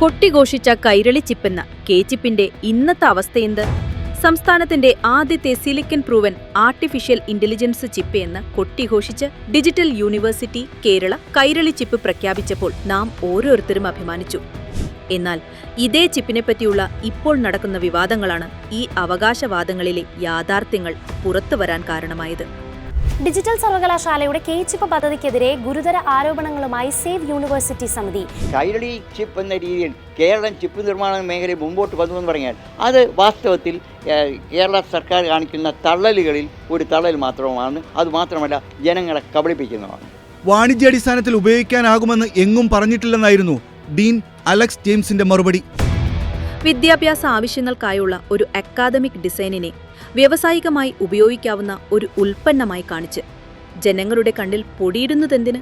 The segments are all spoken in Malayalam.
കൊട്ടിഘോഷിച്ച കൈരളി ചിപ്പെന്ന കെ ചിപ്പിന്റെ ഇന്നത്തെ അവസ്ഥയെന്ത് സംസ്ഥാനത്തിന്റെ ആദ്യത്തെ silicon proven artificial intelligence chip എന്ന് കൊട്ടിഘോഷിച്ച് digital university Kerala Kairali chip പ്രഖ്യാപിച്ചപ്പോൾ നാം ഓരോരുത്തരും അഭിമാനിച്ചു. എന്നാൽ ഇതേ ചിപ്പിനെപ്പറ്റിയുള്ള ഇപ്പോൾ നടക്കുന്ന വിവാദങ്ങളാണ് ഈ അവകാശവാദങ്ങളിലെ യാഥാർത്ഥ്യങ്ങൾ പുറത്തുവരാൻ കാരണമായത്. ഡിജിറ്റൽ സർവകലാശാലയുടെ കേച്ചിപ്പ് പദ്ധതിക്കെതിരെ ഗുരുതര ആരോപണങ്ങളുമായി സേവ് യൂണിവേഴ്സിറ്റി സമിതി. കൈരളി ചിപ്പ് എന്ന രീതിയിൽ കേരളം ചിപ്പ് നിർമ്മാണ മേഖലയിൽ മുമ്പോട്ട് വന്നു എന്ന് പറഞ്ഞാൽ അത് വാസ്തവത്തിൽ കേരള സർക്കാർ കാണിക്കുന്ന തള്ളലുകളിൽ ഒരു തള്ളൽ മാത്രമാണ്. അത് മാത്രമല്ല ജനങ്ങളെ കബളിപ്പിക്കുന്നതാണ്. വാണിജ്യാടിസ്ഥാനത്തിൽ ഉപയോഗിക്കാനാകുമെന്ന് എങ്ങും പറഞ്ഞിട്ടില്ലെന്നായിരുന്നു ഡീൻ അലക്സ് ജെയിംസിന്റെ മറുപടി. വിദ്യാഭ്യാസ ആവശ്യങ്ങൾക്കായുള്ള ഒരു അക്കാദമിക് ഡിസൈനിനെ വ്യാവസായികമായി ഉപയോഗിക്കാവുന്ന ഒരു ഉൽപ്പന്നമായി കാണിച്ച് ജനങ്ങളുടെ കണ്ണിൽ പൊടിയിടുന്നതെന്തിന്?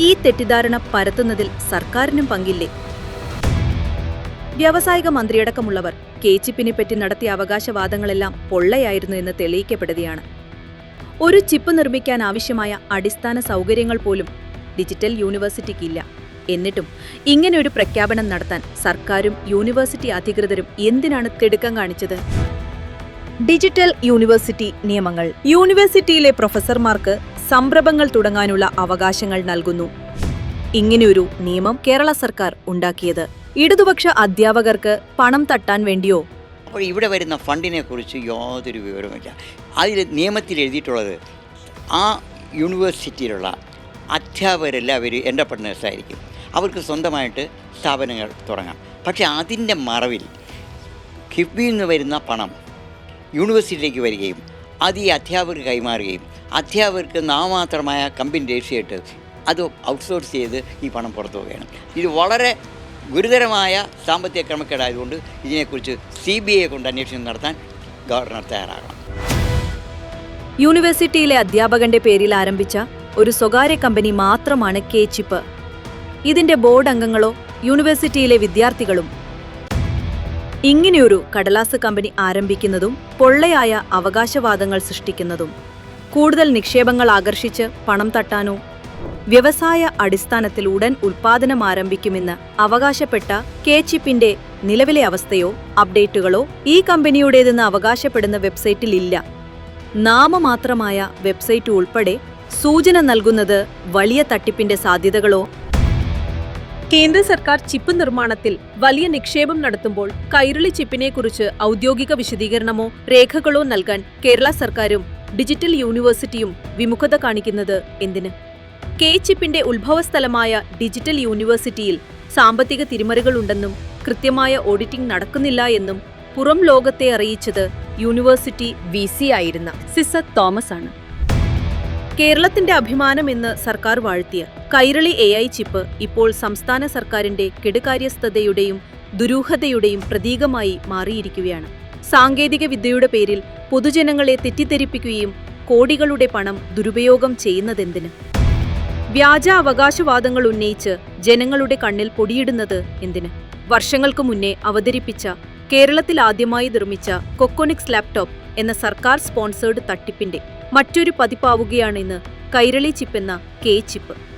ഈ തെറ്റിദ്ധാരണ പരത്തുന്നതിൽ സർക്കാരിനും പങ്കില്ലേ? വ്യാവസായിക മന്ത്രിയടക്കമുള്ളവർ കേച്ചിപ്പിനെ പറ്റി നടത്തിയ അവകാശവാദങ്ങളെല്ലാം പൊള്ളയായിരുന്നു എന്ന് തെളിയിക്കപ്പെടുകയാണ്. ഒരു ചിപ്പ് നിർമ്മിക്കാൻ ആവശ്യമായ അടിസ്ഥാന സൗകര്യങ്ങൾ പോലും ഡിജിറ്റൽ യൂണിവേഴ്സിറ്റിക്കില്ല. എന്നിട്ടും ഇങ്ങനെ ഒരു പ്രഖ്യാപനം നടത്താൻ സർക്കാരും യൂണിവേഴ്സിറ്റി അധികൃതരും എന്തിനാണ് തിടുക്കം കാണിച്ചത്? ഡിജിറ്റൽ യൂണിവേഴ്സിറ്റി നിയമങ്ങൾ. യൂണിവേഴ്സിറ്റിയിലെ പ്രൊഫസർമാർക്ക് സംരംഭങ്ങൾ തുടങ്ങാനുള്ള അവകാശങ്ങൾ നൽകുന്നു. ഇങ്ങനെയൊരു നിയമം കേരള സർക്കാർ ഉണ്ടാക്കിയത്. ഇടതുപക്ഷ അധ്യാപകർക്ക് പണം തട്ടാൻ വേണ്ടിയോ? അപ്പോൾ ഇവിടെ വരുന്ന ഫണ്ടിനെ കുറിച്ച് യാതൊരു വിവരവുമില്ല. അതിൽ നിയമത്തിൽ എഴുതിയിട്ടുള്ളത് ആ യൂണിവേഴ്സിറ്റിയിലുള്ള അധ്യാപകരെല്ലാവരും എന്റെ ആയിരിക്കും അവർക്ക് സ്വന്തമായിട്ട് സ്ഥാപനങ്ങൾ തുടങ്ങാം. പക്ഷേ അതിന്റെ മറവിൽ കിഫ്ബിയിൽ നിന്ന് വരുന്ന പണം യൂണിവേഴ്സിറ്റിയിലേക്ക് വരികയും അത് ഈ അധ്യാപകർക്ക് കൈമാറുകയും അധ്യാപകർക്ക് നാമമാത്രമായ കമ്പനി രജിസ്റ്റർ അത് ഔട്ട്സോഴ്സ് ചെയ്ത് ഈ പണം പുറത്തു പോവുകയാണ്. ഇത് വളരെ ഗുരുതരമായ സാമ്പത്തിക ക്രമക്കേടായതുകൊണ്ട് ഇതിനെക്കുറിച്ച് സി ബി ഐയെ കൊണ്ട് അന്വേഷണം നടത്താൻ ഗവർണർ തയ്യാറാകണം. യൂണിവേഴ്സിറ്റിയിലെ അധ്യാപകന്റെ പേരിൽ ആരംഭിച്ച ഒരു സ്വകാര്യ കമ്പനി മാത്രമാണ് കെ ചിപ്പ്. ഇതിന്റെ ബോർഡ് അംഗങ്ങളോ യൂണിവേഴ്സിറ്റിയിലെ വിദ്യാർത്ഥികളും. ഇങ്ങനെയൊരു കടലാസ് കമ്പനി ആരംഭിക്കുന്നതും പൊള്ളയായ അവകാശവാദങ്ങൾ സൃഷ്ടിക്കുന്നതും. കൂടുതൽ നിക്ഷേപങ്ങൾ ആകർഷിച്ച് പണം തട്ടാനോ വ്യവസായ അടിസ്ഥാനത്തിൽ ഉടൻ ഉൽപാദനം ആരംഭിക്കുമെന്ന് അവകാശപ്പെട്ട കെ ചിപ്പിന്റെ നിലവിലെ അവസ്ഥയോ അപ്ഡേറ്റുകളോ ഈ കമ്പനിയുടേതെന്ന് അവകാശപ്പെടുന്ന വെബ്സൈറ്റിൽ ഇല്ല. നാമമാത്രമായ വെബ്സൈറ്റ് ഉൾപ്പെടെ സൂചന നൽകുന്നത് വലിയ തട്ടിപ്പിന്റെ സാധ്യതകളോ കേന്ദ്ര സർക്കാർ ചിപ്പ് നിർമ്മാണത്തിൽ വലിയ നിക്ഷേപം നടത്തുമ്പോൾ കൈരളി ചിപ്പിനെക്കുറിച്ച് ഔദ്യോഗിക വിശദീകരണമോ രേഖകളോ നൽകാൻ കേരള സർക്കാരും ഡിജിറ്റൽ യൂണിവേഴ്സിറ്റിയും വിമുഖത കാണിക്കുന്നത് എന്തിന്? കെ ചിപ്പിന്റെ ഉത്ഭവസ്ഥലമായ ഡിജിറ്റൽ യൂണിവേഴ്സിറ്റിയിൽ സാമ്പത്തിക തിരിമറികളുണ്ടെന്നും കൃത്യമായ ഓഡിറ്റിംഗ് നടക്കുന്നില്ല എന്നും പുറം ലോകത്തെ അറിയിച്ചത് യൂണിവേഴ്സിറ്റി വി ആയിരുന്ന സിസ തോമസ് ആണ് കേരളത്തിന്റെ അഭിമാനമെന്ന് സർക്കാർ വാഴ്ത്തിയ കൈരളി എ ഐ ചിപ്പ് ഇപ്പോൾ സംസ്ഥാന സർക്കാരിന്റെ കെടുകാര്യസ്ഥതയുടെയും ദുരൂഹതയുടെയും പ്രതീകമായി മാറിയിരിക്കുകയാണ്. സാങ്കേതിക വിദ്യയുടെ പേരിൽ പൊതുജനങ്ങളെ തെറ്റിദ്ധരിപ്പിക്കുകയും കോടികളുടെ പണം ദുരുപയോഗം ചെയ്യുന്നതെന്തിന്? വ്യാജ അവകാശവാദങ്ങൾ ഉന്നയിച്ച് ജനങ്ങളുടെ കണ്ണിൽ പൊടിയിടുന്നത് എന്തിന്? വർഷങ്ങൾക്ക് മുന്നേ അവതരിപ്പിച്ച കേരളത്തിൽ ആദ്യമായി നിർമ്മിച്ച കൊക്കോണിക്സ് ലാപ്ടോപ്പ് എന്ന സർക്കാർ സ്പോൺസേർഡ് തട്ടിപ്പിന്റെ മറ്റൊരു പതിപ്പാവുകയാണിന്ന് കൈരളി ചിപ്പ് എന്ന കെ ചിപ്പ്